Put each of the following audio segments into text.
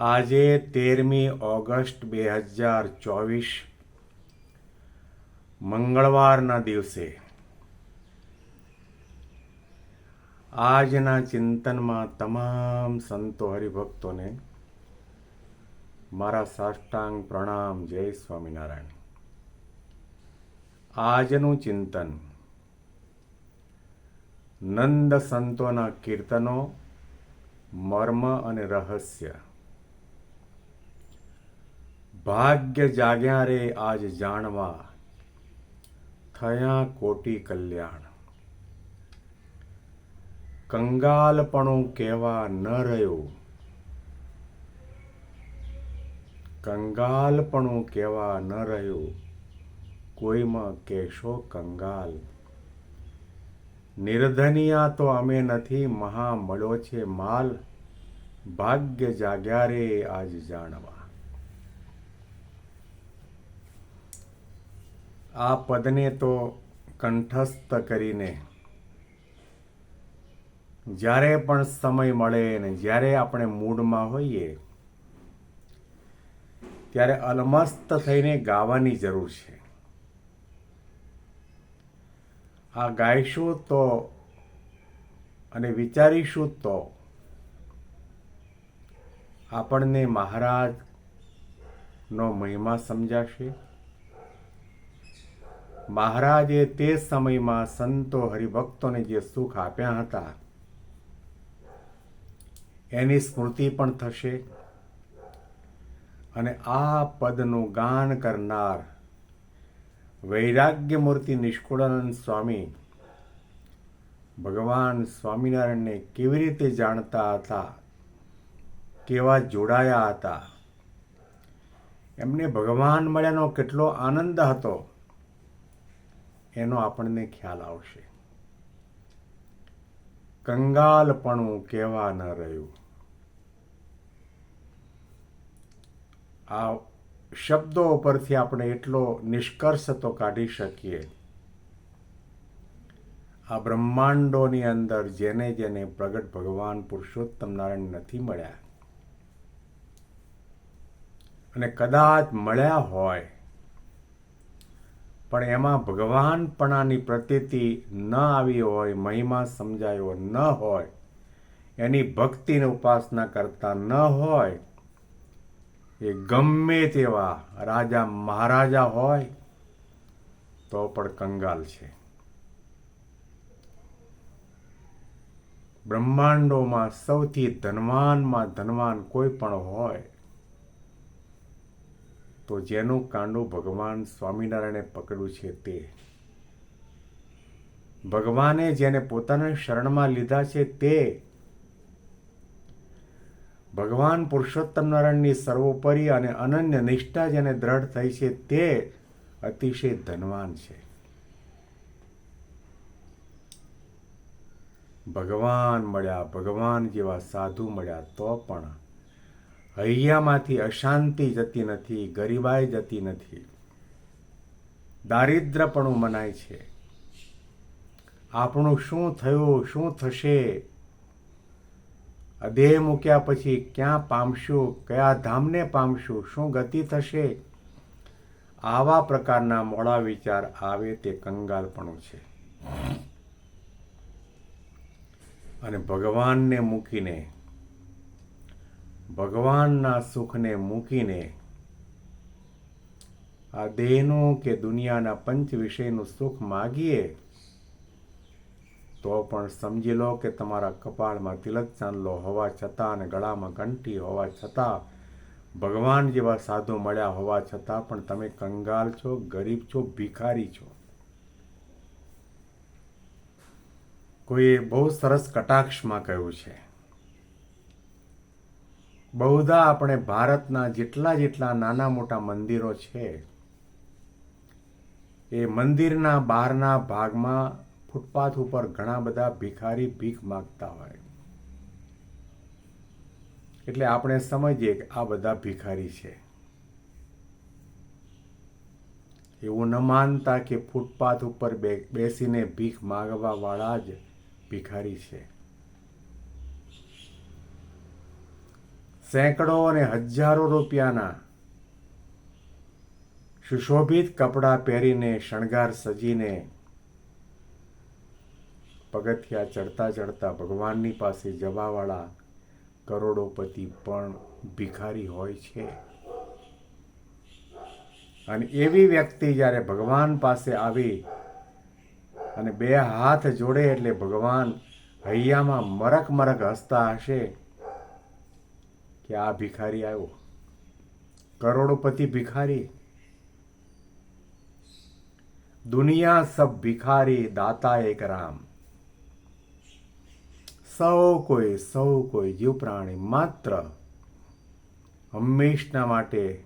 આજે તેરમી ઓગસ્ટ બે હજાર ચોવીસ, મંગળવારના દિવસે. આજના ચિંતનમાં તમામ સંતો હરિભક્તોને મારા સાષ્ટાંગ પ્રણામ, જય સ્વામિનારાયણ. આજનું ચિંતન નંદ સંતોના કીર્તનો, મર્મ અને રહસ્ય. ભાગ્ય જાગ્યા રે આજ જાણવા, થયા કોટી કલ્યાણ. કંગાલપણું કહેવા ન રહ્યું. કંગાલપણું કહેવા ન રહ્યું. કોઈમાં કહેશો કંગાલ. નિર્ધનિયા તો અમે નથી મહા મળ્યો છે માલ. ભાગ્ય જાગ્યા રે આજ જાણવા. આ પદને તો કંઠસ્થ કરીને જ્યારે પણ સમય મળે ને જ્યારે આપણે મૂડમાં હોઈએ, ત્યારે અલમસ્ત થઈને ગાવાની જરૂર છે. આ ગાઈશું તો અને વિચારીશું તો આપણને મહારાજનો મહિમા સમજાશે. મહારાજે તે સમયમાં સંતો હરિભક્તોને જે સુખ આપ્યા હતા, એની સ્મૃતિ પણ થશે. અને આ પદનું ગાન કરનાર વૈરાગ્યમૂર્તિ નિષ્કુળાનંદ સ્વામી ભગવાન સ્વામિનારાયણને કેવી રીતે જાણતા હતા, કેવા જોડાયા હતા, એમને ભગવાન મળ્યાનો કેટલો આનંદ હતો. એનો આપણને ખ્યાલ આવશે. કંગાલપણું કહેવા ન રહ્યું. આ શબ્દો પરથી આપણે એટલો નિષ્કર્ષ તો કાઢી શકીએ. આ બ્રહ્માંડોની અંદર જેને જેને પ્રગટ ભગવાન પુરુષોત્તમ નારાયણ નથી મળ્યા. અને કદાચ મળ્યા હોય પણ એમાં ભગવાનપણાની પ્રતીતિ ન આવી હોય, મહિમા સમજાયો ન હોય, એની ભક્તિને ઉપાસના કરતા ન હોય, એ ગમે તેવા રાજા મહારાજા હોય, તો પણ કંગાલ છે. બ્રહ્માંડોમાં સૌથી ધનવાનમાં ધનવાન કોઈ પણ હોય તો જેનું કાંડું ભગવાન સ્વામિનારાયણે પકડ્યું છે તે. ભગવાને જેને પોતાના શરણમાં લીધા છે તે ભગવાન પુરુષોત્તમ નારાયણની સર્વોપરી અને અનન્ય નિષ્ઠા જેને દ્રઢ થઈ છે તે અતિશય ધનવાન છે. ભગવાન મળ્યા, ભગવાન જેવા સાધુ મળ્યા તો પણ હૈયામાંથી અશાંતિ જતી નથી, ગરીબાઈ જતી નથી. દારિદ્રપણું મનાય છે. આપણું શું થયું, શું થશે? દેહ મૂક્યા પછી ક્યાં પામશું, કયા ધામને પામશું, શું ગતિ થશે? આવા પ્રકારના મોડા વિચાર આવે તે કંગાલપણું છે. અને ભગવાનને મૂકીને ભગવાનના સુખને મૂકીને આ દેહનું કે દુનિયાના પંચ વિષયનું સુખ માગીએ, તો પણ સમજી લો કે તમારા કપાળમાં તિલક ચાંદલો હોવા છતાં અને ગળામાં ઘંટી હોવા છતાં, ભગવાન જેવા સાધુ મળ્યા હોવા છતાં પણ તમે કંગાલ છો, ગરીબ છો, ભિખારી છો. કોઈએ બહુ સરસ કટાક્ષમાં કહ્યું છે. બહુધા આપણે ભારતના જેટલા જેટલા નાના મોટા મંદિરો છે, એ મંદિરના બહારના ભાગમાં ફૂટપાથ ઉપર ઘણા બધા ભિખારી ભીખ માગતા હોય. એટલે આપણે સમજીએ કે આ બધા ભિખારી છે. એવું ન માનતા કે ફૂટપાથ ઉપર બેસીને ભીખ માગવા વાળા જ ભિખારી છે. સેંકડો અને હજારો રૂપિયાના સુશોભિત કપડાં પહેરીને શણગાર સજીને પગથિયા ચડતા ચડતા ભગવાનની પાસે જવાવાળા કરોડોપતિ પણ ભિખારી હોય છે. અને એવી વ્યક્તિ જ્યારે ભગવાન પાસે આવી અને બે હાથ જોડે એટલે ભગવાન હૈયામાં મરક મરક હસતા હશે કે આ ભિખારી આવ્યો. કરોડોપતિ ભિખારી. દુનિયા સબ ભિખારી દાતા એક રામ. સૌ કોઈ સૌ કોઈ જીવ પ્રાણી માત્ર હંમેશના માટે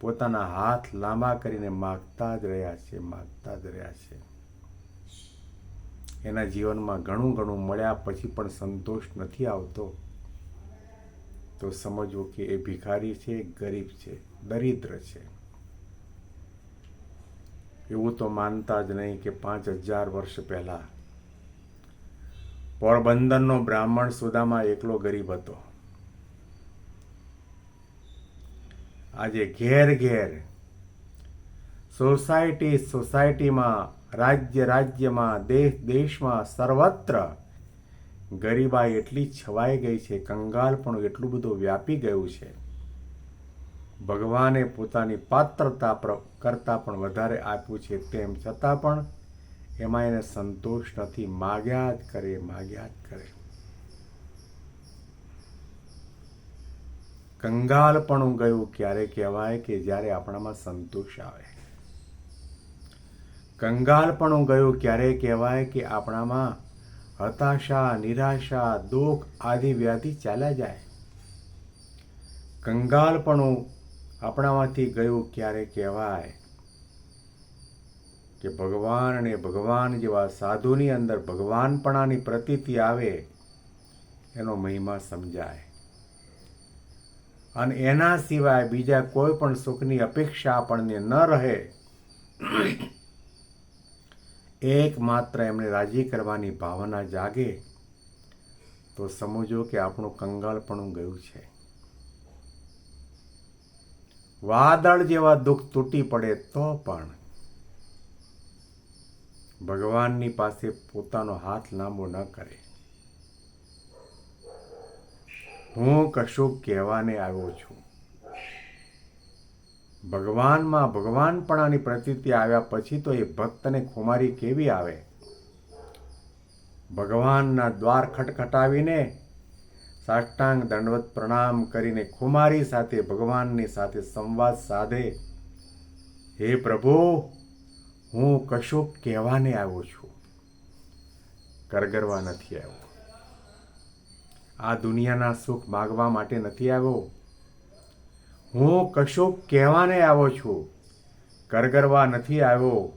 પોતાના હાથ લાંબા કરીને માગતા જ રહ્યા છે, માગતા જ રહ્યા છે. એના જીવનમાં ઘણું ઘણું મળ્યા પછી પણ સંતોષ નથી આવતો. તો સમજવું કે એ ભિખારી છે, ગરીબ છે, દરિદ્ર છે. એવું તો માનતા જ નહીં કે પાંચ હજાર વર્ષ પહેલા પોરબંદરનો બ્રાહ્મણ સુદામાં એકલો ગરીબ હતો. આજે ઘેર ઘેર સોસાયટી સોસાયટીમાં, રાજ્ય રાજ્યમાં, દેશ દેશમાં સર્વત્ર ગરીબાઈ એટલી છવાઈ ગઈ છે, કંગાલ પણ એટલું બધું વ્યાપી ગયું છે. ભગવાને પોતાની પાત્રતા કરતાં પણ વધારે આપ્યું છે, તેમ છતાં પણ એમાં એને સંતોષ નથી, માગ્યા જ કરે, માગ્યા જ કરે. કંગાલપણું ગયું ક્યારે કહેવાય કે જ્યારે આપણામાં સંતોષ આવે. કંગાલપણું ગયું ક્યારે કહેવાય કે આપણામાં હતાશા, નિરાશા, દુઃખ આદિ વ્યાધિ ચાલ્યા જાય. કંગાલપણું આપણામાંથી ગયું ક્યારે કહેવાય? કે ભગવાન અને ભગવાન જેવા સાધુની અંદર ભગવાનપણાની પ્રતીતિ આવે, એનો મહિમા સમજાય. અને એના સિવાય બીજા કોઈ પણ સુખની અપેક્ષા આપણને ન રહે એકમાત્ર એમને રાજી કરવાની ભાવના જાગે, તો સમજો કે આપણું કંગાળપણું ગયું છે. વાદળ જેવા દુઃખ તૂટી પડે તો પણ ભગવાનની પાસે પોતાનો હાથ લાંબો ન કરે. હું કશું કહેવાને આવ્યો છું. ભગવાનમાં ભગવાનપણાની પ્રતીતિ આવ્યા પછી તો એ ભક્તને ખુમારી કેવી આવે? ભગવાનના દ્વાર ખટખટાવીને સાષ્ટાંગ દંડવત પ્રણામ કરીને ખુમારી સાથે ભગવાનની સાથે સંવાદ સાધે. હે પ્રભુ, હું કશુંક કહેવાને આવ્યો છું. કરગરવા નથી આવ્યો. આ દુનિયાના સુખ માગવા માટે નથી આવ્યો. હું કશું કહેવાને આવ્યો છું. કરગરવા નથી આવ્યો.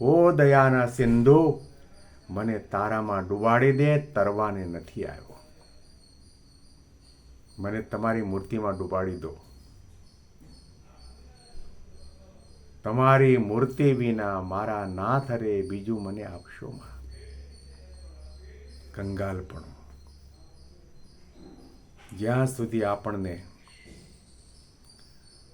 ઓ દયાના સિંધુ, મને તારામાં ડૂબાડી દે, તરવાને નથી આવ્યો. મને તમારી મૂર્તિમાં ડુબાડી દો. તમારી મૂર્તિ વિના મારા નાથ રે બીજું મને આપશો માં. કંગાલપણું જ્યાં સુધી આપણને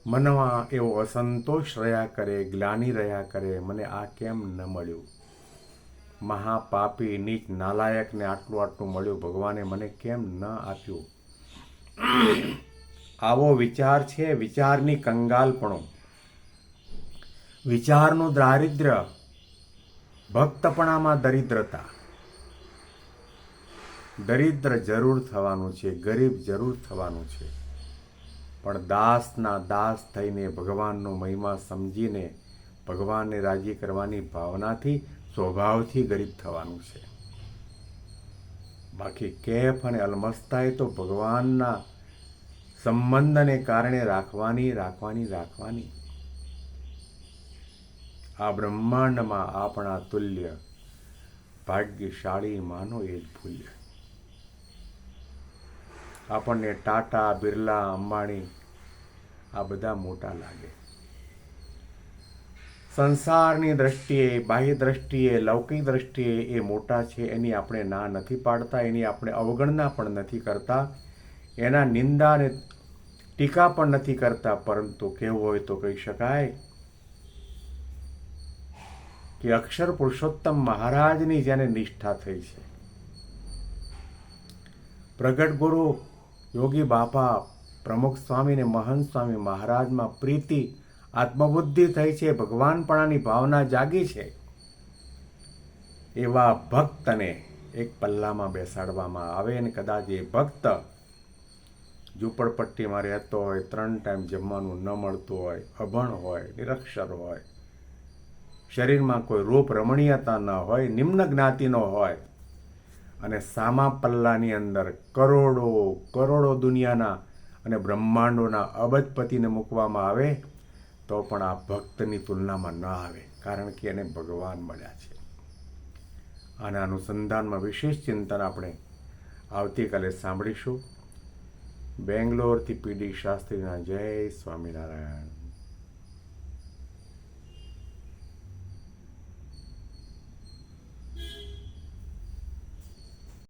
મનમાં એવો અસંતોષ રહ્યા કરે, ગ્લાની રહ્યા કરે, મને આ કેમ ન મળ્યું? મહાપાપી નીચ નાલાયકને આટલું આટલું મળ્યું, ભગવાને મને કેમ ન આપ્યું? આવો વિચાર છે વિચારની કંગાલપણો. વિચારનું દારિદ્ર્ય ભક્તપણામાં દરિદ્રતા. દરિદ્ર જરૂર થવાનું છે, ગરીબ જરૂર થવાનું છે. પણ દાસના દાસ થઈને ભગવાનનો મહિમા સમજીને ભગવાનને રાજી કરવાની ભાવનાથી, સ્વભાવથી ગરીબ થવાનું છે. બાકી કેફ અને અલમસ્તાએ તો ભગવાનના સંબંધને કારણે રાખવાની રાખવાની રાખવાની. આ બ્રહ્માંડમાં આપણા તુલ્ય, ભાગ્યશાળી માનો એ જ ભૂલ્ય. આપણને ટાટા, બિરલા, અંબાણી આ બધા મોટા લાગે. સંસારની દ્રષ્ટિએ, બાહ્ય દ્રષ્ટિએ, લૌકિક દ્રષ્ટિએ એ મોટા છે, એની આપણે ના નથી પાડતા, એની આપણે અવગણના પણ નથી કરતા, એના નિંદા અને ટીકા પણ નથી કરતા, પરંતુ કેવું હોય તો કહી શકાય કે અક્ષર પુરુષોત્તમ મહારાજની જેને નિષ્ઠા થઈ છે. પ્રગટ ગુરુ યોગી બાપા પ્રમુખ સ્વામી ને મહંત સ્વામી મહારાજમાં પ્રીતિ, આત્મબુદ્ધિ થઈ છે ભગવાનપણાની ભાવના જાગી છે. એવા ભક્તને એક પલ્લામાં બેસાડવામાં આવે અને કદાચ એ ભક્ત ઝૂંપડપટ્ટીમાં રહેતો હોય, ત્રણ ટાઈમ જમવાનું ન મળતું હોય, અભણ હોય, નિરક્ષર હોય, શરીરમાં કોઈ રૂપ રમણીયતા ન હોય, નિમ્ન જ્ઞાતિનો હોય અને સામા પલ્લાની અંદર કરોડો કરોડો દુનિયાના અને બ્રહ્માંડોના અબજપતિને મૂકવામાં આવે, તો પણ આ ભક્તની તુલનામાં ન આવે, કારણ કે એને ભગવાન મળ્યા છે. આના અનુસંધાનમાં વિશેષ ચિંતન આપણે આવતીકાલે સાંભળીશું. બેંગ્લોરથી પીડી શાસ્ત્રીના જય સ્વામિનારાયણ.